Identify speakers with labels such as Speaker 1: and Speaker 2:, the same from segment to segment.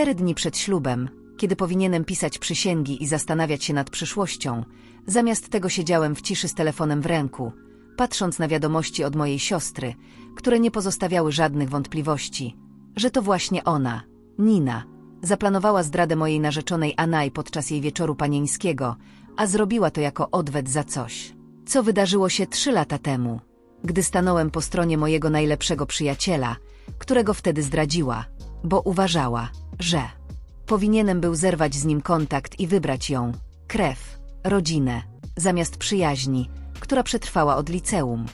Speaker 1: Cztery dni przed ślubem, kiedy powinienem pisać przysięgi i zastanawiać się nad przyszłością, zamiast tego siedziałem w ciszy z telefonem w ręku, patrząc na wiadomości od mojej siostry, które nie pozostawiały żadnych wątpliwości, że to właśnie ona, Nina, zaplanowała zdradę mojej narzeczonej Anaj podczas jej wieczoru panieńskiego, a zrobiła to jako odwet za coś, co wydarzyło się trzy lata temu, gdy stanąłem po stronie mojego najlepszego przyjaciela, którego wtedy zdradziła, bo uważała, że powinienem był zerwać z nim kontakt i wybrać ją, krew, rodzinę, zamiast przyjaźni, która przetrwała od liceum.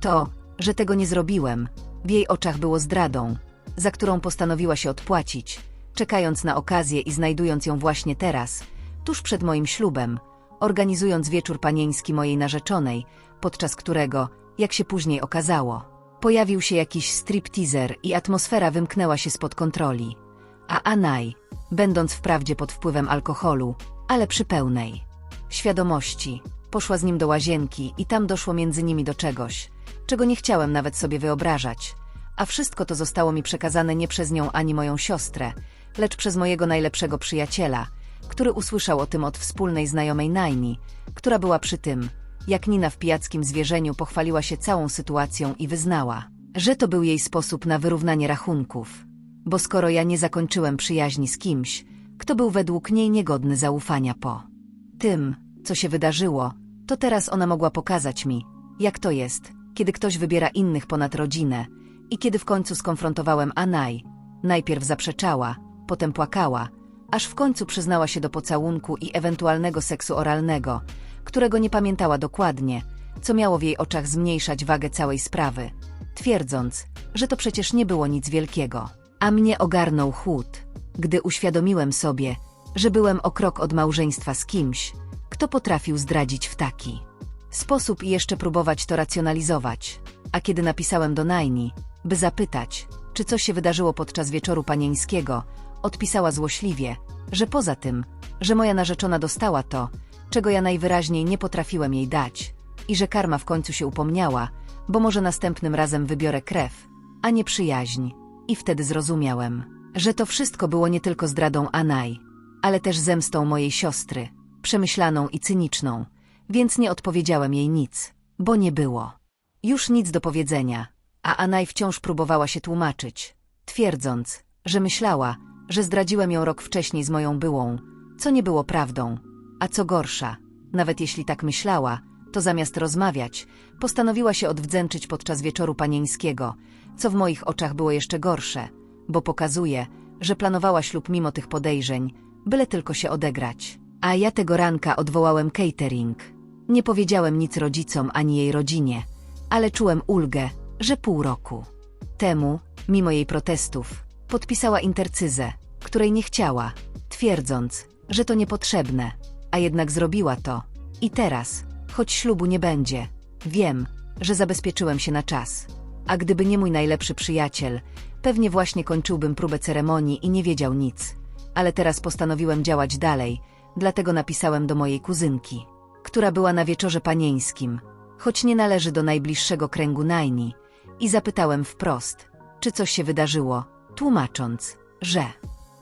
Speaker 1: To, że tego nie zrobiłem, w jej oczach było zdradą, za którą postanowiła się odpłacić, czekając na okazję i znajdując ją właśnie teraz, tuż przed moim ślubem, organizując wieczór panieński mojej narzeczonej, podczas którego, jak się później okazało, pojawił się jakiś stripteaser i atmosfera wymknęła się spod kontroli. A Anaj, będąc wprawdzie pod wpływem alkoholu, ale przy pełnej świadomości, poszła z nim do łazienki i tam doszło między nimi do czegoś, czego nie chciałem nawet sobie wyobrażać, a wszystko to zostało mi przekazane nie przez nią ani moją siostrę, lecz przez mojego najlepszego przyjaciela, który usłyszał o tym od wspólnej znajomej Naini, która była przy tym, jak Nina w pijackim zwierzeniu pochwaliła się całą sytuacją i wyznała, że to był jej sposób na wyrównanie rachunków. Bo skoro ja nie zakończyłem przyjaźni z kimś, kto był według niej niegodny zaufania po tym, co się wydarzyło, to teraz ona mogła pokazać mi, jak to jest, kiedy ktoś wybiera innych ponad rodzinę i kiedy w końcu skonfrontowałem Anaj, najpierw zaprzeczała, potem płakała, aż w końcu przyznała się do pocałunku i ewentualnego seksu oralnego, którego nie pamiętała dokładnie, co miało w jej oczach zmniejszać wagę całej sprawy, twierdząc, że to przecież nie było nic wielkiego. A mnie ogarnął chłód, gdy uświadomiłem sobie, że byłem o krok od małżeństwa z kimś, kto potrafił zdradzić w taki sposób i jeszcze próbować to racjonalizować. A kiedy napisałem do Najni, by zapytać, czy coś się wydarzyło podczas wieczoru panieńskiego, odpisała złośliwie, że poza tym, że moja narzeczona dostała to, czego ja najwyraźniej nie potrafiłem jej dać, i że karma w końcu się upomniała, bo może następnym razem wybiorę krew, a nie przyjaźń. I wtedy zrozumiałem, że to wszystko było nie tylko zdradą Anaj, ale też zemstą mojej siostry, przemyślaną i cyniczną, więc nie odpowiedziałem jej nic, bo nie było. Już nic do powiedzenia, a Anaj wciąż próbowała się tłumaczyć, twierdząc, że myślała, że zdradziłem ją rok wcześniej z moją byłą, co nie było prawdą, a co gorsza, nawet jeśli tak myślała, to zamiast rozmawiać, postanowiła się odwdzęczyć podczas wieczoru panieńskiego, co w moich oczach było jeszcze gorsze, bo pokazuje, że planowała ślub mimo tych podejrzeń, byle tylko się odegrać. A ja tego ranka odwołałem catering. Nie powiedziałem nic rodzicom ani jej rodzinie, ale czułem ulgę, że pół roku temu, mimo jej protestów, podpisała intercyzę, której nie chciała, twierdząc, że to niepotrzebne, a jednak zrobiła to. I teraz, choć ślubu nie będzie, wiem, że zabezpieczyłem się na czas. A gdyby nie mój najlepszy przyjaciel, pewnie właśnie kończyłbym próbę ceremonii i nie wiedział nic. Ale teraz postanowiłem działać dalej, dlatego napisałem do mojej kuzynki, która była na wieczorze panieńskim, choć nie należy do najbliższego kręgu Najni, i zapytałem wprost, czy coś się wydarzyło, tłumacząc, że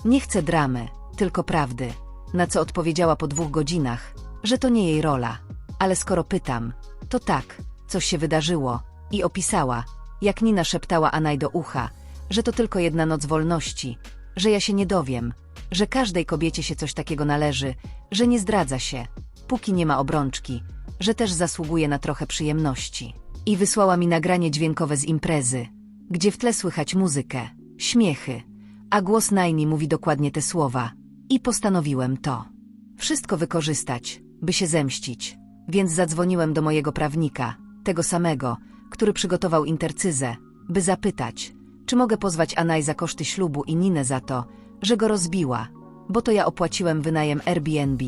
Speaker 1: nie chcę dramy, tylko prawdy, na co odpowiedziała po dwóch godzinach, że to nie jej rola, ale skoro pytam, to tak, coś się wydarzyło, i opisała, jak Nina szeptała Anaj do ucha, że to tylko jedna noc wolności, że ja się nie dowiem, że każdej kobiecie się coś takiego należy, że nie zdradza się, póki nie ma obrączki, że też zasługuje na trochę przyjemności. I wysłała mi nagranie dźwiękowe z imprezy, gdzie w tle słychać muzykę, śmiechy, a głos Najni mówi dokładnie te słowa. I postanowiłem to. Wszystko wykorzystać, by się zemścić. Więc zadzwoniłem do mojego prawnika, tego samego, który przygotował intercyzę, by zapytać, czy mogę pozwać Anaj za koszty ślubu i Ninę za to, że go rozbiła, bo to ja opłaciłem wynajem Airbnb,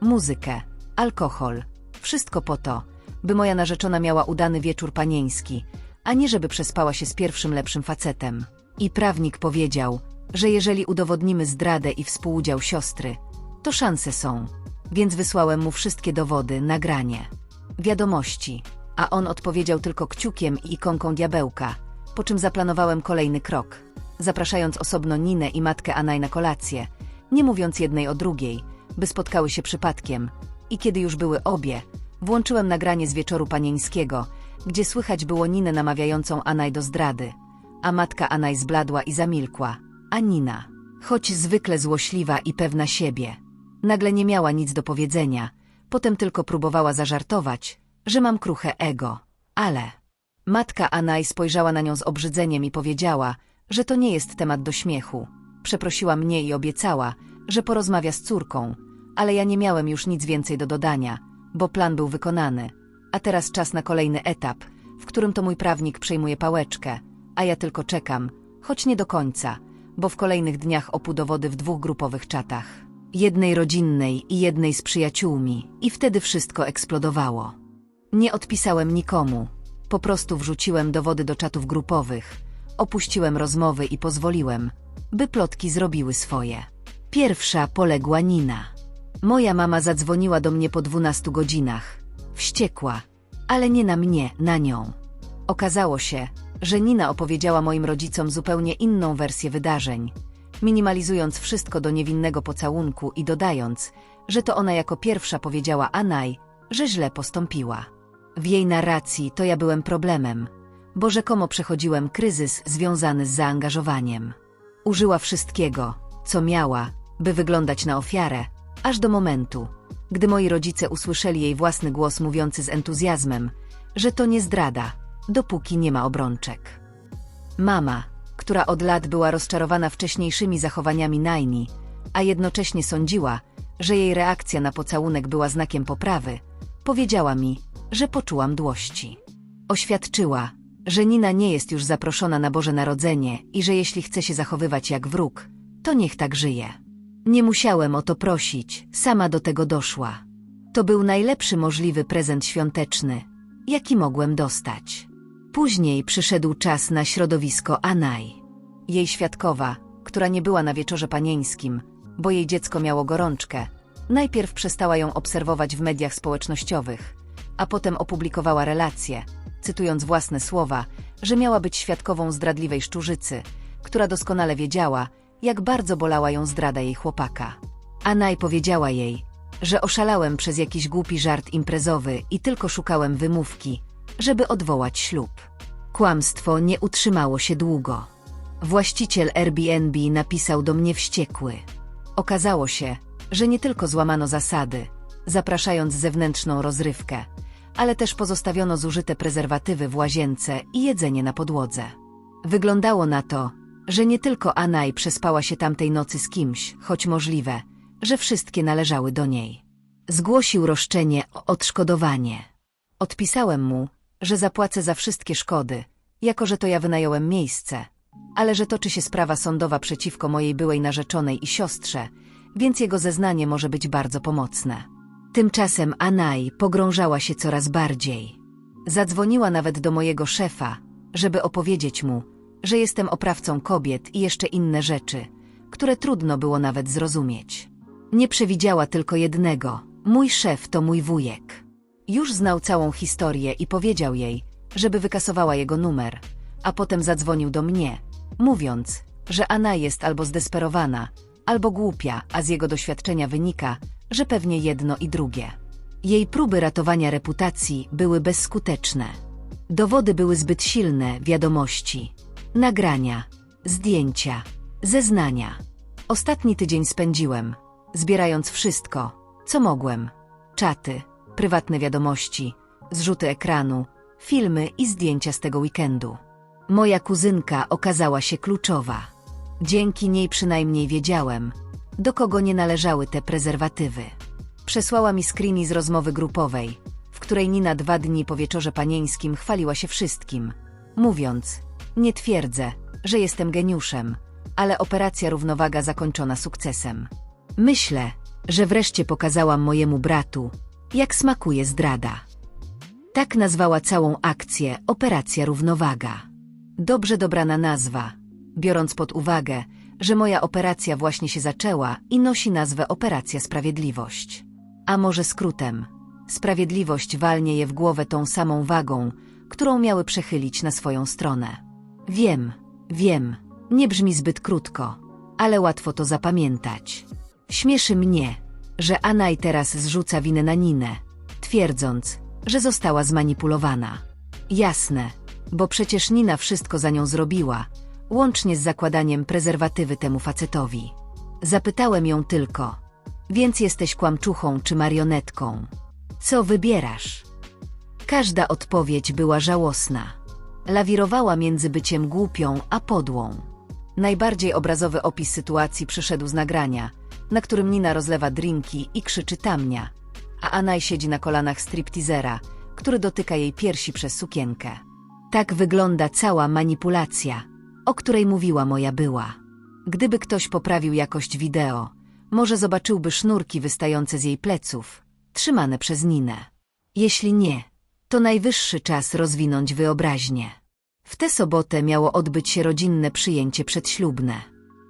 Speaker 1: muzykę, alkohol, wszystko po to, by moja narzeczona miała udany wieczór panieński, a nie żeby przespała się z pierwszym lepszym facetem. I prawnik powiedział, że jeżeli udowodnimy zdradę i współudział siostry, to szanse są, więc wysłałem mu wszystkie dowody, nagranie, wiadomości, a on odpowiedział tylko kciukiem i ikonką diabełka, po czym zaplanowałem kolejny krok. zapraszając osobno Ninę i matkę Anaj na kolację, nie mówiąc jednej o drugiej, by spotkały się przypadkiem. I kiedy już były obie, włączyłem nagranie z wieczoru panieńskiego, gdzie słychać było Ninę namawiającą Anaj do zdrady, a matka Anaj zbladła i zamilkła, a Nina, choć zwykle złośliwa i pewna siebie, nagle nie miała nic do powiedzenia, potem tylko próbowała zażartować, że mam kruche ego, ale... Matka Anaj spojrzała na nią z obrzydzeniem i powiedziała, że to nie jest temat do śmiechu. Przeprosiła mnie i obiecała, że porozmawia z córką, ale ja nie miałem już nic więcej do dodania, bo plan był wykonany. A teraz czas na kolejny etap, w którym to mój prawnik przejmuje pałeczkę, a ja tylko czekam, choć nie do końca, bo w kolejnych dniach opu dowody w dwóch grupowych czatach. Jednej rodzinnej i jednej z przyjaciółmi i wtedy wszystko eksplodowało. Nie odpisałem nikomu, po prostu wrzuciłem dowody do czatów grupowych, opuściłem rozmowy i pozwoliłem, by plotki zrobiły swoje. Pierwsza poległa Nina. Moja mama zadzwoniła do mnie po 12 godzinach. Wściekła, ale nie na mnie, na nią. Okazało się, że Nina opowiedziała moim rodzicom zupełnie inną wersję wydarzeń, minimalizując wszystko do niewinnego pocałunku i dodając, że to ona jako pierwsza powiedziała Anaj, że źle postąpiła. W jej narracji to ja byłem problemem, bo rzekomo przechodziłem kryzys związany z zaangażowaniem. Użyła wszystkiego, co miała, by wyglądać na ofiarę, aż do momentu, gdy moi rodzice usłyszeli jej własny głos mówiący z entuzjazmem, że to nie zdrada, dopóki nie ma obrączek. Mama, która od lat była rozczarowana wcześniejszymi zachowaniami Najni, a jednocześnie sądziła, że jej reakcja na pocałunek była znakiem poprawy, powiedziała mi, że poczułam dłości. Oświadczyła, że Nina nie jest już zaproszona na Boże Narodzenie i że jeśli chce się zachowywać jak wróg, to niech tak żyje. Nie musiałem o to prosić, sama do tego doszła. To był najlepszy możliwy prezent świąteczny, jaki mogłem dostać. Później przyszedł czas na środowisko Anaj. Jej świadkowa, która nie była na wieczorze panieńskim, bo jej dziecko miało gorączkę, najpierw przestała ją obserwować w mediach społecznościowych, a potem opublikowała relację, cytując własne słowa, że miała być świadkową zdradliwej szczurzycy, która doskonale wiedziała, jak bardzo bolała ją zdrada jej chłopaka. Anaj powiedziała jej, że oszalałem przez jakiś głupi żart imprezowy i tylko szukałem wymówki, żeby odwołać ślub. Kłamstwo nie utrzymało się długo. Właściciel Airbnb napisał do mnie wściekły. Okazało się, że nie tylko złamano zasady, zapraszając zewnętrzną rozrywkę, ale też pozostawiono zużyte prezerwatywy w łazience i jedzenie na podłodze. Wyglądało na to, że nie tylko Anaj przespała się tamtej nocy z kimś, choć możliwe, że wszystkie należały do niej. Zgłosił roszczenie o odszkodowanie. Odpisałem mu, że zapłacę za wszystkie szkody, jako że to ja wynająłem miejsce, ale że toczy się sprawa sądowa przeciwko mojej byłej narzeczonej i siostrze, więc jego zeznanie może być bardzo pomocne. Tymczasem Anaj pogrążała się coraz bardziej. Zadzwoniła nawet do mojego szefa, żeby opowiedzieć mu, że jestem oprawcą kobiet i jeszcze inne rzeczy, które trudno było nawet zrozumieć. Nie przewidziała tylko jednego. Mój szef to mój wujek. Już znał całą historię i powiedział jej, żeby wykasowała jego numer, a potem zadzwonił do mnie, mówiąc, że Anna jest albo zdesperowana, albo głupia, a z jego doświadczenia wynika, że pewnie jedno i drugie. Jej próby ratowania reputacji były bezskuteczne. Dowody były zbyt silne, wiadomości, nagrania, zdjęcia, zeznania. Ostatni tydzień spędziłem, zbierając wszystko, co mogłem. Czaty, prywatne wiadomości, zrzuty ekranu, filmy i zdjęcia z tego weekendu. Moja kuzynka okazała się kluczowa. Dzięki niej przynajmniej wiedziałem, do kogo nie należały te prezerwatywy. Przesłała mi screeni z rozmowy grupowej, w której Nina dwa dni po wieczorze panieńskim chwaliła się wszystkim, mówiąc, nie twierdzę, że jestem geniuszem, ale operacja równowaga zakończona sukcesem. Myślę, że wreszcie pokazałam mojemu bratu, jak smakuje zdrada. Tak nazwała całą akcję Operacja Równowaga. Dobrze dobrana nazwa, biorąc pod uwagę, że moja operacja właśnie się zaczęła i nosi nazwę Operacja Sprawiedliwość. A może skrótem, Sprawiedliwość walnie je w głowę tą samą wagą, którą miały przechylić na swoją stronę. Wiem, wiem, Nie brzmi zbyt krótko, ale łatwo to zapamiętać. Śmieszy mnie, że Anaj teraz zrzuca winę na Ninę, twierdząc, że została zmanipulowana. Jasne, bo przecież Nina wszystko za nią zrobiła, łącznie z zakładaniem prezerwatywy temu facetowi. Zapytałem ją tylko, więc jesteś kłamczuchą czy marionetką? Co wybierasz? Każda odpowiedź była żałosna. Lawirowała między byciem głupią a podłą. Najbardziej obrazowy opis sytuacji przyszedł z nagrania, na którym Nina rozlewa drinki i krzyczy tamnia, a Anaj siedzi na kolanach stripteasera, który dotyka jej piersi przez sukienkę. Tak wygląda cała manipulacja, o której mówiła moja była. Gdyby ktoś poprawił jakość wideo, może zobaczyłby sznurki wystające z jej pleców, trzymane przez Ninę. Jeśli nie, to najwyższy czas rozwinąć wyobraźnię. W tę sobotę miało odbyć się rodzinne przyjęcie przedślubne.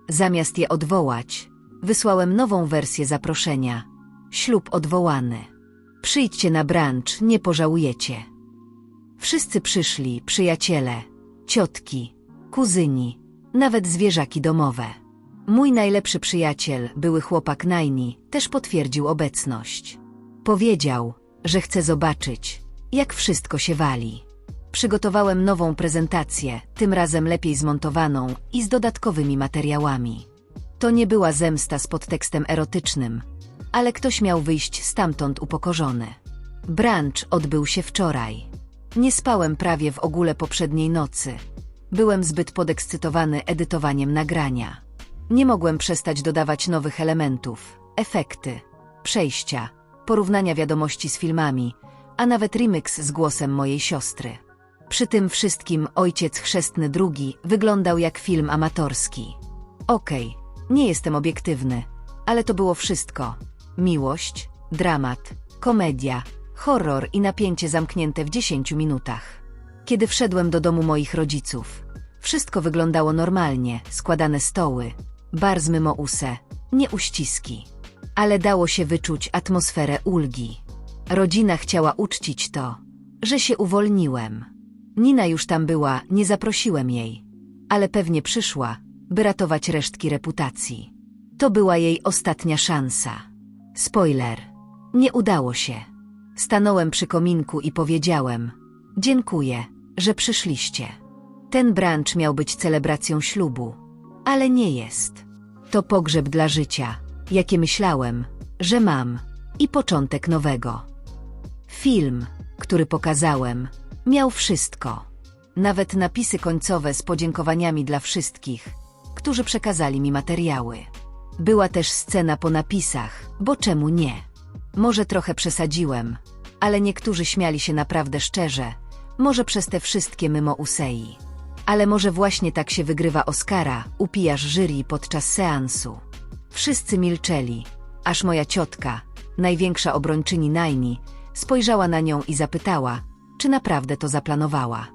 Speaker 1: Zamiast je odwołać, wysłałem nową wersję zaproszenia. Ślub odwołany. Przyjdźcie na brunch, nie pożałujecie. Wszyscy przyszli, przyjaciele, ciotki, kuzyni, nawet zwierzaki domowe. Mój najlepszy przyjaciel, były chłopak Najni, też potwierdził obecność. Powiedział, że chce zobaczyć, jak wszystko się wali. Przygotowałem nową prezentację, tym razem lepiej zmontowaną i z dodatkowymi materiałami. To nie była zemsta z podtekstem erotycznym, ale ktoś miał wyjść stamtąd upokorzony. Brunch odbył się wczoraj. Nie spałem prawie w ogóle poprzedniej nocy. Byłem zbyt podekscytowany edytowaniem nagrania. Nie mogłem przestać dodawać nowych elementów, efekty, przejścia, porównania wiadomości z filmami, a nawet remix z głosem mojej siostry. Przy tym wszystkim ojciec chrzestny drugi wyglądał jak film amatorski. Okej, nie jestem obiektywny, ale to było wszystko. Miłość, dramat, komedia, horror i napięcie zamknięte w 10 minutach. Kiedy wszedłem do domu moich rodziców, wszystko wyglądało normalnie, składane stoły, bar z nie uściski. Ale dało się wyczuć atmosferę ulgi. Rodzina chciała uczcić to, że się uwolniłem. Nina już tam była, nie zaprosiłem jej, ale pewnie przyszła, by ratować resztki reputacji. To była jej ostatnia szansa. Spoiler. Nie udało się. Stanąłem przy kominku i powiedziałem: Dziękuję, że przyszliście. Ten brunch miał być celebracją ślubu, ale nie jest. To pogrzeb dla życia, jakie myślałem, że mam, i początek nowego. Film, który pokazałem, miał wszystko. Nawet napisy końcowe z podziękowaniami dla wszystkich, którzy przekazali mi materiały. Była też scena po napisach, bo czemu nie? Może trochę przesadziłem, ale niektórzy śmiali się naprawdę szczerze, może przez te wszystkie mimo Usei. Ale może właśnie tak się wygrywa Oscara, upijasz jury podczas seansu. Wszyscy milczeli, aż moja ciotka, największa obrończyni Najni, spojrzała na nią i zapytała, czy naprawdę to zaplanowała.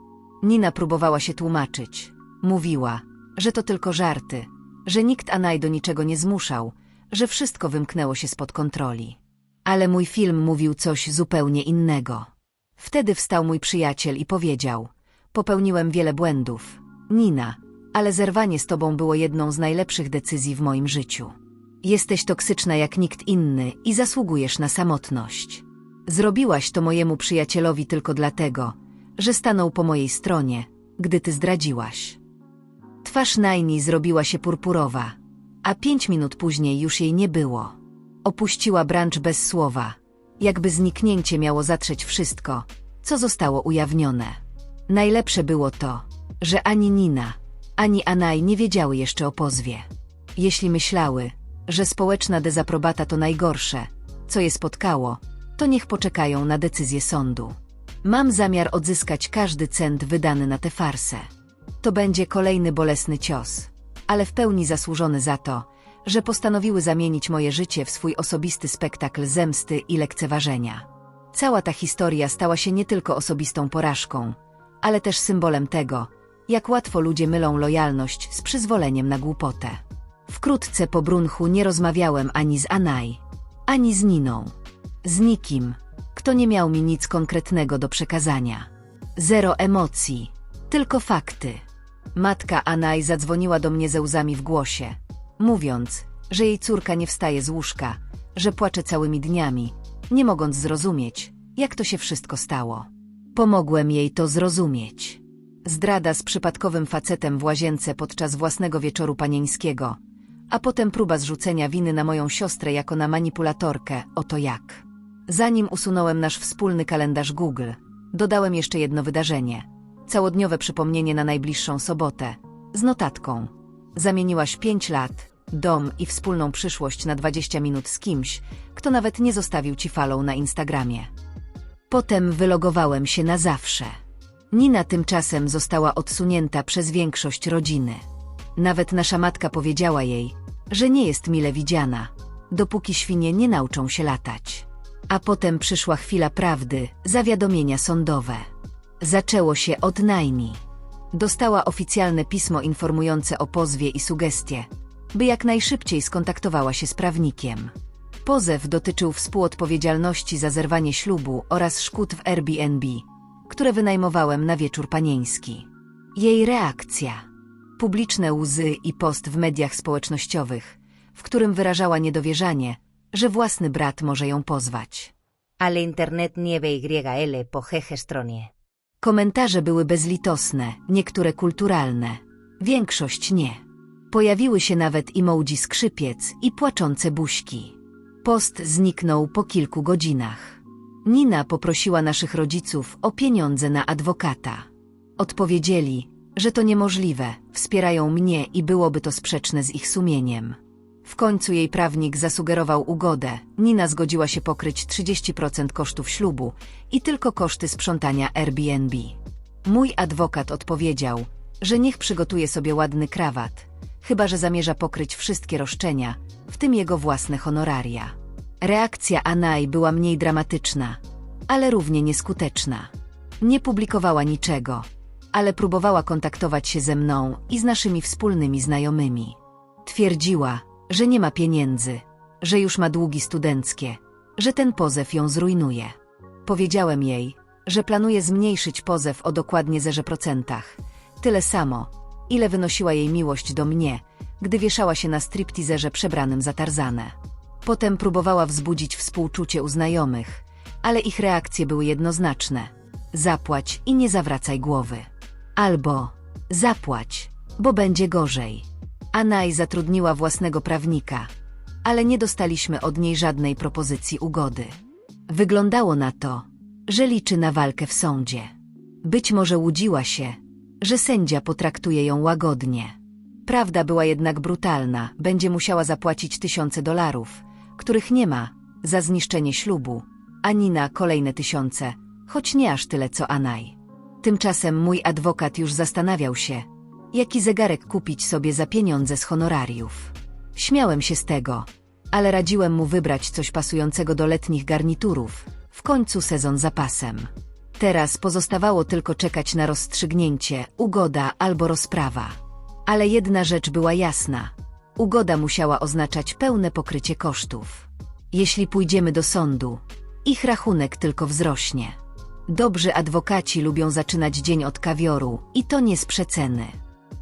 Speaker 1: Nina próbowała się tłumaczyć. Mówiła, że to tylko żarty, że nikt Anaj do niczego nie zmuszał, że wszystko wymknęło się spod kontroli. Ale mój film mówił coś zupełnie innego. Wtedy wstał mój przyjaciel i powiedział: Popełniłem wiele błędów. Nina, ale zerwanie z tobą było jedną z najlepszych decyzji w moim życiu. Jesteś toksyczna jak nikt inny i zasługujesz na samotność. Zrobiłaś to mojemu przyjacielowi tylko dlatego, że stanął po mojej stronie, gdy ty zdradziłaś. Twarz Najni zrobiła się purpurowa, a pięć minut później już jej nie było. Opuściła branż bez słowa, jakby zniknięcie miało zatrzeć wszystko, co zostało ujawnione. Najlepsze było to, że ani Nina, ani Anaj nie wiedziały jeszcze o pozwie. Jeśli myślały, że społeczna dezaprobata to najgorsze, co je spotkało, to niech poczekają na decyzję sądu. Mam zamiar odzyskać każdy cent wydany na tę farsę. To będzie kolejny bolesny cios, ale w pełni zasłużony za to, że postanowiły zamienić moje życie w swój osobisty spektakl zemsty i lekceważenia. Cała ta historia stała się nie tylko osobistą porażką, ale też symbolem tego, jak łatwo ludzie mylą lojalność z przyzwoleniem na głupotę. Wkrótce po brunchu nie rozmawiałem ani z Anaj, ani z Niną. Z nikim, kto nie miał mi nic konkretnego do przekazania. Zero emocji, tylko fakty. Matka Anaj zadzwoniła do mnie ze łzami w głosie, mówiąc, że jej córka nie wstaje z łóżka, że płacze całymi dniami, nie mogąc zrozumieć, jak to się wszystko stało. Pomogłem jej to zrozumieć. Zdrada z przypadkowym facetem w łazience podczas własnego wieczoru panieńskiego, a potem próba zrzucenia winy na moją siostrę jako na manipulatorkę, oto jak. Zanim usunąłem nasz wspólny kalendarz Google, dodałem jeszcze jedno wydarzenie. Całodniowe przypomnienie na najbliższą sobotę. Z notatką. Zamieniłaś pięć lat, dom i wspólną przyszłość na 20 minut z kimś, kto nawet nie zostawił ci falą na Instagramie. Potem wylogowałem się na zawsze. Nina tymczasem została odsunięta przez większość rodziny. Nawet nasza matka powiedziała jej, że nie jest mile widziana, dopóki świnie nie nauczą się latać. A potem przyszła chwila prawdy, zawiadomienia sądowe. Zaczęło się od Najmi. Dostała oficjalne pismo informujące o pozwie i sugestie, by jak najszybciej skontaktowała się z prawnikiem. Pozew dotyczył współodpowiedzialności za zerwanie ślubu oraz szkód w Airbnb, które wynajmowałem na wieczór panieński. Jej reakcja. Publiczne łzy i post w mediach społecznościowych, w którym wyrażała niedowierzanie, że własny brat może ją pozwać.
Speaker 2: Ale internet nieve YL po stronie.
Speaker 1: Komentarze były bezlitosne, niektóre kulturalne, większość nie. Pojawiły się nawet emoji skrzypiec i płaczące buźki. Post zniknął po kilku godzinach. Nina poprosiła naszych rodziców o pieniądze na adwokata. Odpowiedzieli, że to niemożliwe, wspierają mnie i byłoby to sprzeczne z ich sumieniem. W końcu jej prawnik zasugerował ugodę. Nina zgodziła się pokryć 30% kosztów ślubu i tylko koszty sprzątania Airbnb. Mój adwokat odpowiedział, że niech przygotuje sobie ładny krawat, chyba że zamierza pokryć wszystkie roszczenia, w tym jego własne honoraria. Reakcja Anai była mniej dramatyczna, ale równie nieskuteczna. Nie publikowała niczego, ale próbowała kontaktować się ze mną i z naszymi wspólnymi znajomymi. Twierdziła, że nie ma pieniędzy, że już ma długi studenckie, że ten pozew ją zrujnuje. Powiedziałem jej, że planuję zmniejszyć pozew o dokładnie 0%, tyle samo, ile wynosiła jej miłość do mnie, gdy wieszała się na stripteaserze przebranym za Tarzanę. Potem próbowała wzbudzić współczucie u znajomych, ale ich reakcje były jednoznaczne. Zapłać i nie zawracaj głowy. Albo zapłać, bo będzie gorzej. Anaj zatrudniła własnego prawnika, ale nie dostaliśmy od niej żadnej propozycji ugody. Wyglądało na to, że liczy na walkę w sądzie. Być może łudziła się, że sędzia potraktuje ją łagodnie. Prawda była jednak brutalna, będzie musiała zapłacić tysiące dolarów, których nie ma, za zniszczenie ślubu, a Nina kolejne tysiące, choć nie aż tyle co Anaj. Tymczasem mój adwokat już zastanawiał się, jaki zegarek kupić sobie za pieniądze z honorariów. Śmiałem się z tego, ale radziłem mu wybrać coś pasującego do letnich garniturów, w końcu sezon za pasem. Teraz pozostawało tylko czekać na rozstrzygnięcie, ugoda albo rozprawa. Ale jedna rzecz była jasna. Ugoda musiała oznaczać pełne pokrycie kosztów. Jeśli pójdziemy do sądu, ich rachunek tylko wzrośnie. Dobrzy adwokaci lubią zaczynać dzień od kawioru i to nie z przeceny.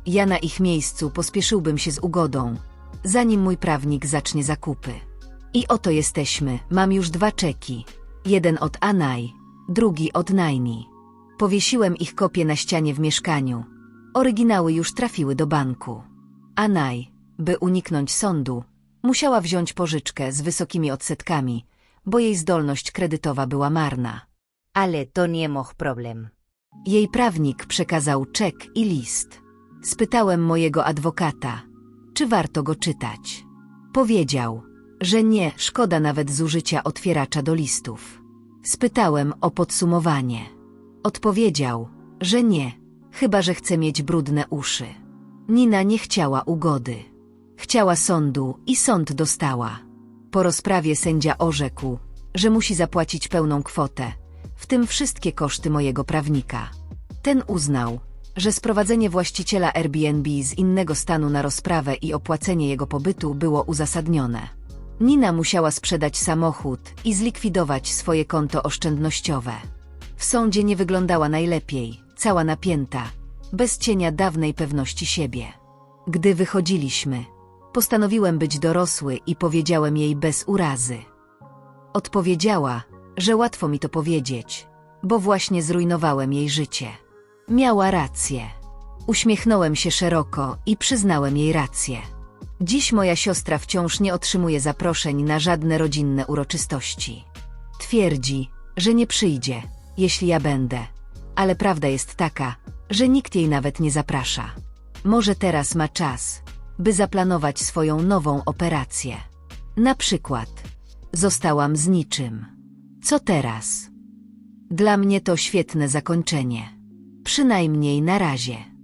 Speaker 1: Ja na ich miejscu pospieszyłbym się z ugodą, zanim mój prawnik zacznie zakupy. I oto jesteśmy, mam już dwa czeki. Jeden od Anaj, drugi od Najni. Powiesiłem ich kopię na ścianie w mieszkaniu. Oryginały już trafiły do banku. Anaj, by uniknąć sądu, musiała wziąć pożyczkę z wysokimi odsetkami, bo jej zdolność kredytowa była marna.
Speaker 2: Ale to nie moch problem.
Speaker 1: Jej prawnik przekazał czek i list. Spytałem mojego adwokata, czy warto go czytać. Powiedział, że nie, szkoda nawet zużycia otwieracza do listów. Spytałem o podsumowanie. Odpowiedział, że nie, chyba że chce mieć brudne uszy. Nina nie chciała ugody. Chciała sądu i sąd dostała. Po rozprawie sędzia orzekł, że musi zapłacić pełną kwotę, w tym wszystkie koszty mojego prawnika. Ten uznał, że sprowadzenie właściciela Airbnb z innego stanu na rozprawę i opłacenie jego pobytu było uzasadnione. Nina musiała sprzedać samochód i zlikwidować swoje konto oszczędnościowe. W sądzie nie wyglądała najlepiej, cała napięta, bez cienia dawnej pewności siebie. Gdy wychodziliśmy, postanowiłem być dorosły i powiedziałem jej bez urazy. Odpowiedziała, że łatwo mi to powiedzieć, bo właśnie zrujnowałem jej życie. Miała rację. Uśmiechnąłem się szeroko i przyznałem jej rację. Dziś moja siostra wciąż nie otrzymuje zaproszeń na żadne rodzinne uroczystości. Twierdzi, że nie przyjdzie, jeśli ja będę, ale prawda jest taka, że nikt jej nawet nie zaprasza. Może teraz ma czas, by zaplanować swoją nową operację. Na przykład, zostałam z niczym. Co teraz? Dla mnie to świetne zakończenie. Przynajmniej na razie.